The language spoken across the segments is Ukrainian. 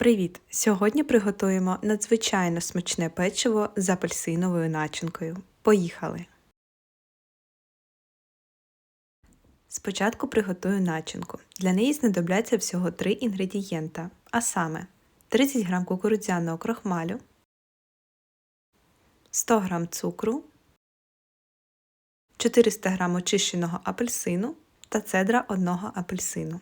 Привіт! Сьогодні приготуємо надзвичайно смачне печиво з апельсиновою начинкою. Поїхали! Спочатку приготую начинку. Для неї знадобляться всього 3 інгредієнта, а саме 30 г кукурудзяного крохмалю, 100 г цукру, 400 г очищеного апельсину та цедра одного апельсину.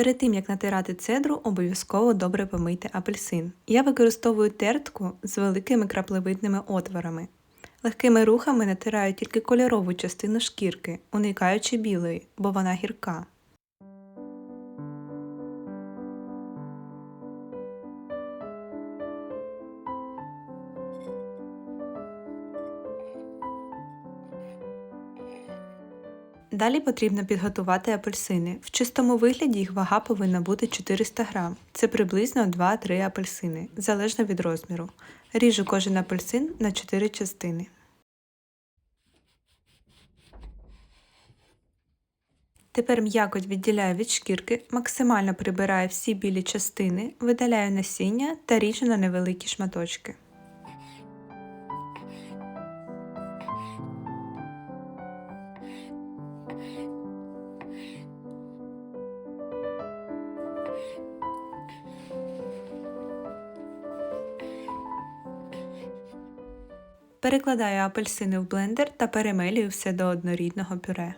Перед тим, як натирати цедру, обов'язково добре помийте апельсин. Я використовую тертку з великими краплевидними отворами. Легкими рухами натираю тільки кольорову частину шкірки, уникаючи білої, бо вона гірка. Далі потрібно підготувати апельсини. В чистому вигляді їх вага повинна бути 400 г. Це приблизно 2-3 апельсини, залежно від розміру. Ріжу кожен апельсин на 4 частини. Тепер м'якоть відділяю від шкірки, максимально прибираю всі білі частини, видаляю насіння та ріжу на невеликі шматочки. Перекладаю апельсини в блендер та перемелюю все до однорідного пюре.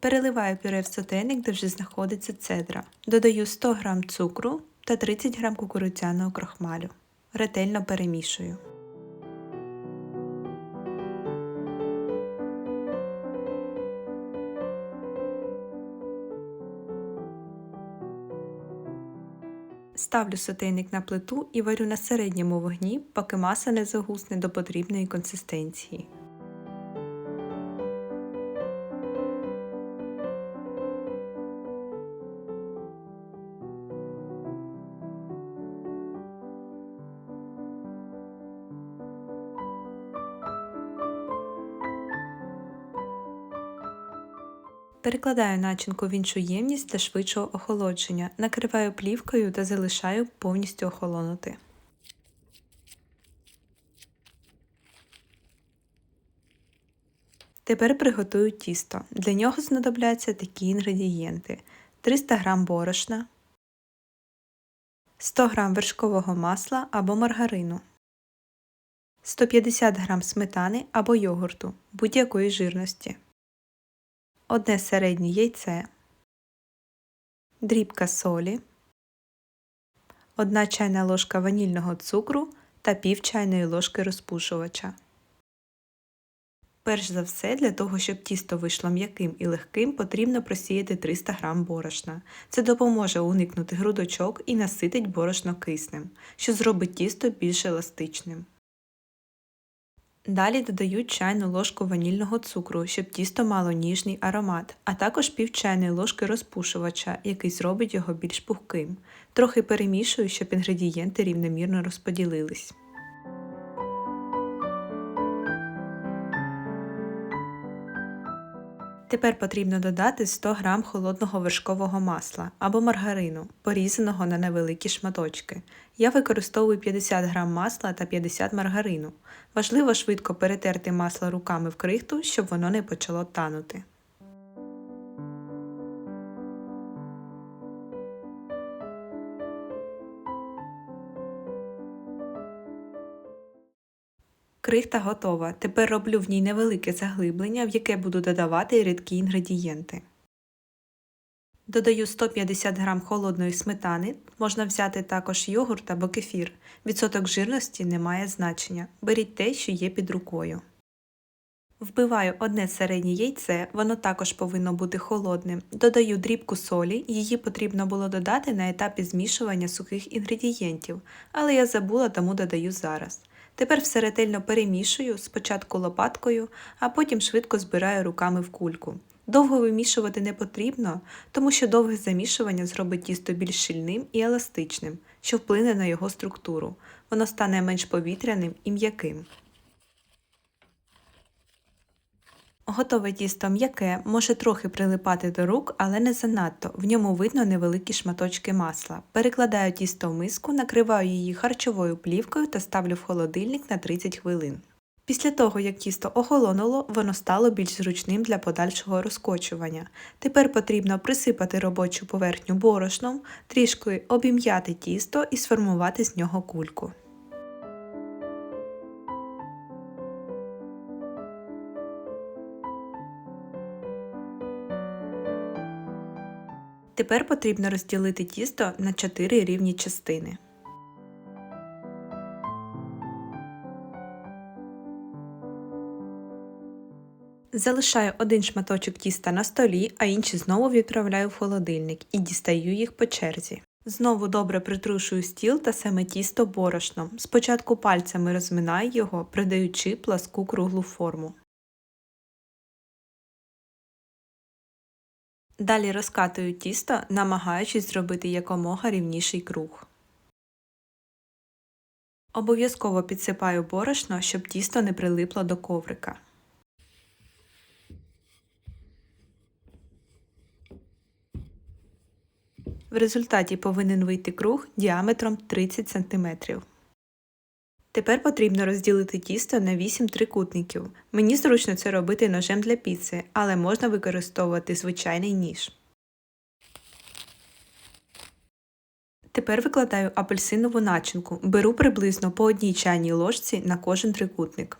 Переливаю пюре в сотейник, де вже знаходиться цедра. Додаю 100 г цукру та 30 г кукурудзяного крохмалю. Ретельно перемішую. Ставлю сотейник на плиту і варю на середньому вогні, поки маса не загусне до потрібної консистенції. Перекладаю начинку в іншу ємність для швидшого охолодження, накриваю плівкою та залишаю повністю охолонути. Тепер приготую тісто. Для нього знадобляться такі інгредієнти: 300 г борошна, 100 г вершкового масла або маргарину, 150 г сметани або йогурту будь-якої жирності одне середнє яйце, дрібка солі, одна чайна ложка ванільного цукру та пів чайної ложки розпушувача. Перш за все, для того, щоб тісто вийшло м'яким і легким, потрібно просіяти 300 г борошна. Це допоможе уникнути грудочок і наситить борошно киснем, що зробить тісто більш еластичним. Далі додаю чайну ложку ванільного цукру, щоб тісто мало ніжний аромат, а також пів чайної ложки розпушувача, який зробить його більш пухким. Трохи перемішую, щоб інгредієнти рівномірно розподілились. Тепер потрібно додати 100 г холодного вершкового масла або маргарину, порізаного на невеликі шматочки. Я використовую 50 г масла та 50 маргарину. Важливо швидко перетерти масло руками в крихту, щоб воно не почало танути. Крихта готова. Тепер роблю в ній невелике заглиблення, в яке буду додавати рідкі інгредієнти. Додаю 150 г холодної сметани, можна взяти також йогурт або кефір. Відсоток жирності не має значення. Беріть те, що є під рукою. Вбиваю одне середнє яйце, воно також повинно бути холодним. Додаю дрібку солі, її потрібно було додати на етапі змішування сухих інгредієнтів, але я забула, тому додаю зараз. Тепер все ретельно перемішую спочатку лопаткою, а потім швидко збираю руками в кульку. Довго вимішувати не потрібно, тому що довге замішування зробить тісто більш щільним і еластичним. що вплине на його структуру. Воно стане менш повітряним і м'яким. Готове тісто м'яке, може трохи прилипати до рук, але не занадто. В ньому видно невеликі шматочки масла. Перекладаю тісто в миску, накриваю її харчовою плівкою та ставлю в холодильник на 30 хвилин. Після того, як тісто охолонуло, воно стало більш зручним для подальшого розкочування. Тепер потрібно присипати робочу поверхню борошном, трішки обім'яти тісто і сформувати з нього кульку. Тепер потрібно розділити тісто на 4 рівні частини. Залишаю один шматочок тіста на столі, а інші знову відправляю в холодильник і дістаю їх по черзі. Знову добре притрушую стіл та саме тісто борошном. Спочатку пальцями розминаю його, придаючи пласку круглу форму. Далі розкатую тісто, намагаючись зробити якомога рівніший круг. Обов'язково підсипаю борошно, щоб тісто не прилипло до коврика. В результаті повинен вийти круг діаметром 30 см. Тепер потрібно розділити тісто на 8 трикутників. Мені зручно це робити ножем для піци, але можна використовувати звичайний ніж. Тепер викладаю апельсинову начинку. Беру приблизно по одній чайній ложці на кожен трикутник.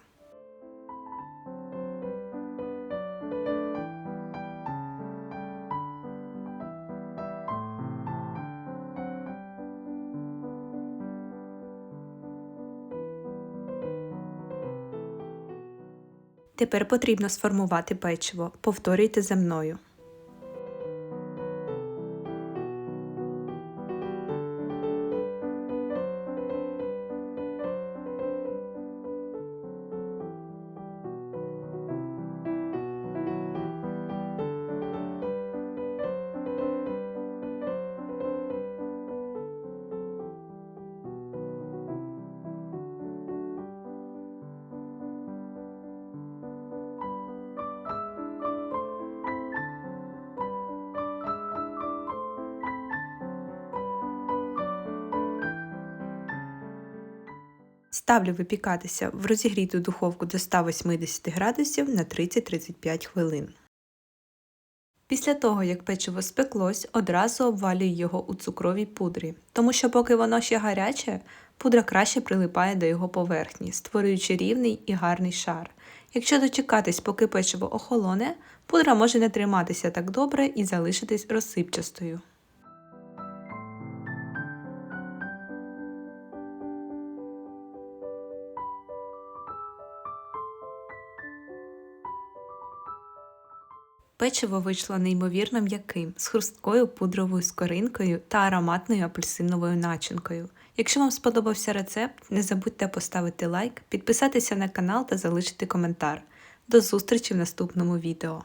Тепер потрібно сформувати печиво. Повторюйте за мною. Ставлю випікатися в розігріту духовку до 180 градусів на 30-35 хвилин. Після того, як печиво спеклось, одразу обвалюю його у цукровій пудрі, тому що поки воно ще гаряче, пудра краще прилипає до його поверхні, створюючи рівний і гарний шар. Якщо дочекатись, поки печиво охолоне, пудра може не триматися так добре і залишитись розсипчастою. Печиво вийшло неймовірно м'яким, з хрусткою пудровою скоринкою та ароматною апельсиновою начинкою. Якщо вам сподобався рецепт, не забудьте поставити лайк, підписатися на канал та залишити коментар. До зустрічі в наступному відео.